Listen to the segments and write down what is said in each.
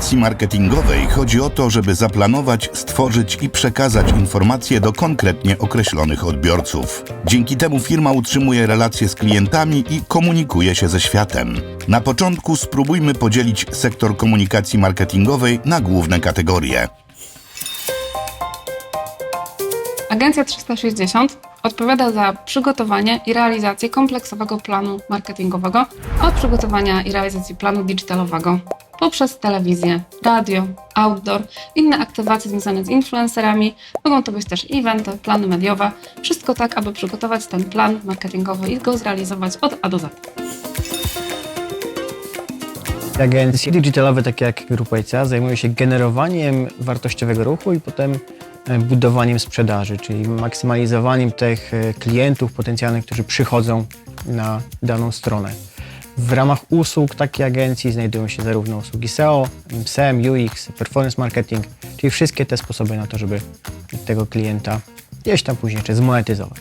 komunikacji marketingowej chodzi o to, żeby zaplanować, stworzyć i przekazać informacje do konkretnie określonych odbiorców. Dzięki temu firma utrzymuje relacje z klientami i komunikuje się ze światem. Na początku spróbujmy podzielić sektor komunikacji marketingowej na główne kategorie. Agencja 360 odpowiada za przygotowanie i realizację kompleksowego planu marketingowego od przygotowania i realizacji planu digitalowego poprzez telewizję, radio, outdoor, inne aktywacje związane z influencerami. Mogą to być też eventy, plany mediowe. Wszystko tak, aby przygotować ten plan marketingowy i go zrealizować od A do Z. Agencje digitalowe, takie jak Grupa ICA, zajmują się generowaniem wartościowego ruchu i potem e, budowaniem sprzedaży, czyli maksymalizowaniem tych e, klientów potencjalnych, którzy przychodzą na daną stronę. W ramach usług takiej agencji znajdują się zarówno usługi SEO, SEM, UX, performance marketing, czyli wszystkie te sposoby na to, żeby tego klienta gdzieś tam później jeszcze zmonetyzować.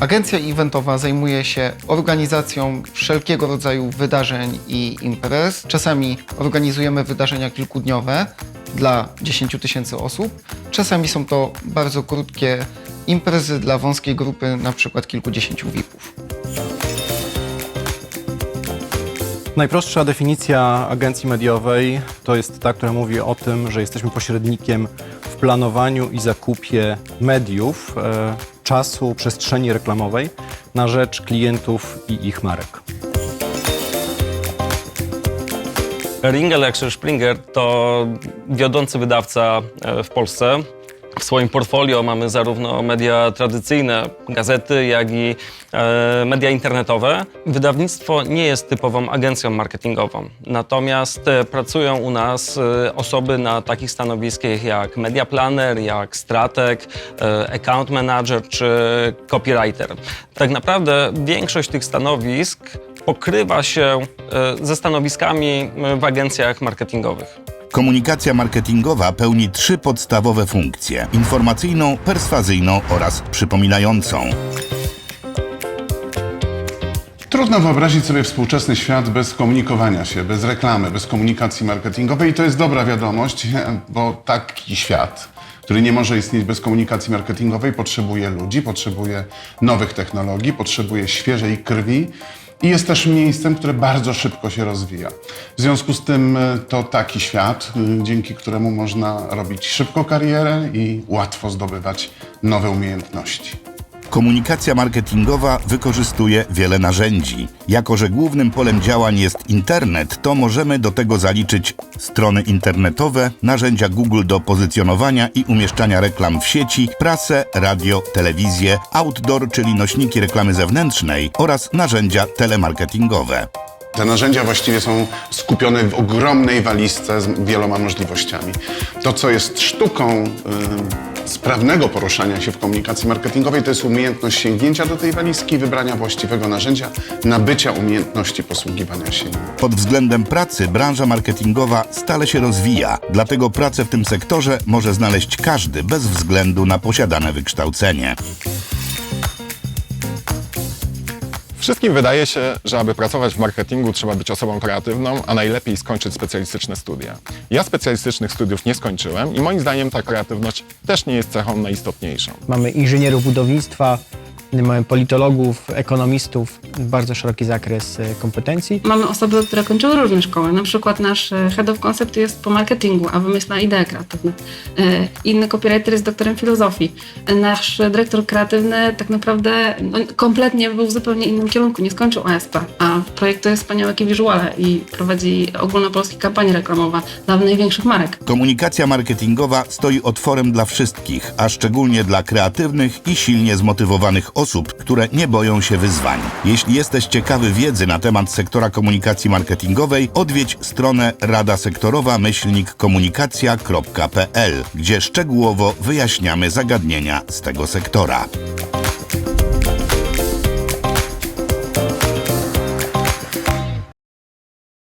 Agencja eventowa zajmuje się organizacją wszelkiego rodzaju wydarzeń i imprez. Czasami organizujemy wydarzenia kilkudniowe dla 10 tysięcy osób. Czasami są to bardzo krótkie imprezy dla wąskiej grupy, na przykład kilkudziesięciu VIP-ów. Najprostsza definicja agencji mediowej to jest ta, która mówi o tym, że jesteśmy pośrednikiem w planowaniu i zakupie mediów, e, czasu, przestrzeni reklamowej na rzecz klientów i ich marek. Ringel Axel Springer to wiodący wydawca e, w Polsce. W swoim portfolio mamy zarówno media tradycyjne, gazety, jak i e, media internetowe. Wydawnictwo nie jest typową agencją marketingową, natomiast e, pracują u nas e, osoby na takich stanowiskach jak media planner, jak strateg, e, account manager czy copywriter. Tak naprawdę większość tych stanowisk pokrywa się e, ze stanowiskami w agencjach marketingowych. Komunikacja marketingowa pełni trzy podstawowe funkcje: informacyjną, perswazyjną oraz przypominającą. Trudno wyobrazić sobie współczesny świat bez komunikowania się, bez reklamy, bez komunikacji marketingowej i to jest dobra wiadomość, bo taki świat, który nie może istnieć bez komunikacji marketingowej, potrzebuje ludzi, potrzebuje nowych technologii, potrzebuje świeżej krwi i jest też miejscem, które bardzo szybko się rozwija. W związku z tym e, to taki świat, y, dzięki któremu można robić szybko karierę i łatwo zdobywać nowe umiejętności. Komunikacja marketingowa wykorzystuje wiele narzędzi. Jako, że głównym polem działań jest internet, to możemy do tego zaliczyć strony internetowe, narzędzia Google do pozycjonowania i umieszczania reklam w sieci, prasę, radio, telewizję, outdoor, czyli nośniki reklamy zewnętrznej oraz narzędzia telemarketingowe. Te narzędzia właściwie są skupione w ogromnej walizce z wieloma możliwościami. To, co jest sztuką y, sprawnego poruszania się w komunikacji marketingowej, to jest umiejętność sięgnięcia do tej walizki, wybrania właściwego narzędzia, nabycia umiejętności posługiwania się nim. Pod względem pracy branża marketingowa stale się rozwija, dlatego pracę w tym sektorze może znaleźć każdy bez względu na posiadane wykształcenie. Wszystkim wydaje się, że aby pracować w marketingu trzeba być osobą kreatywną, a najlepiej skończyć specjalistyczne studia. Ja specjalistycznych studiów nie skończyłem i moim zdaniem ta kreatywność też nie jest cechą najistotniejszą. Mamy inżynierów budownictwa, mamy politologów, ekonomistów, bardzo szeroki zakres e, kompetencji. Mamy osoby, które kończyły różne szkoły. Na przykład nasz e, head of concept jest po marketingu, a wymyśla idee kreatywne. Inny copywriter jest doktorem filozofii. E, Nasz dyrektor kreatywny tak naprawdę no, kompletnie był w zupełnie innym kierunku, nie skończył ASP, a projektuje wspaniałe wizuale i prowadzi ogólnopolskie kampanie reklamowe dla największych marek. Komunikacja marketingowa stoi otworem dla wszystkich, a szczególnie dla kreatywnych i silnie zmotywowanych osób, które nie boją się wyzwań. Jeśli jesteś ciekawy wiedzy na temat sektora komunikacji marketingowej, odwiedź stronę radasektorowa-komunikacja.pl, gdzie szczegółowo wyjaśniamy zagadnienia z tego sektora.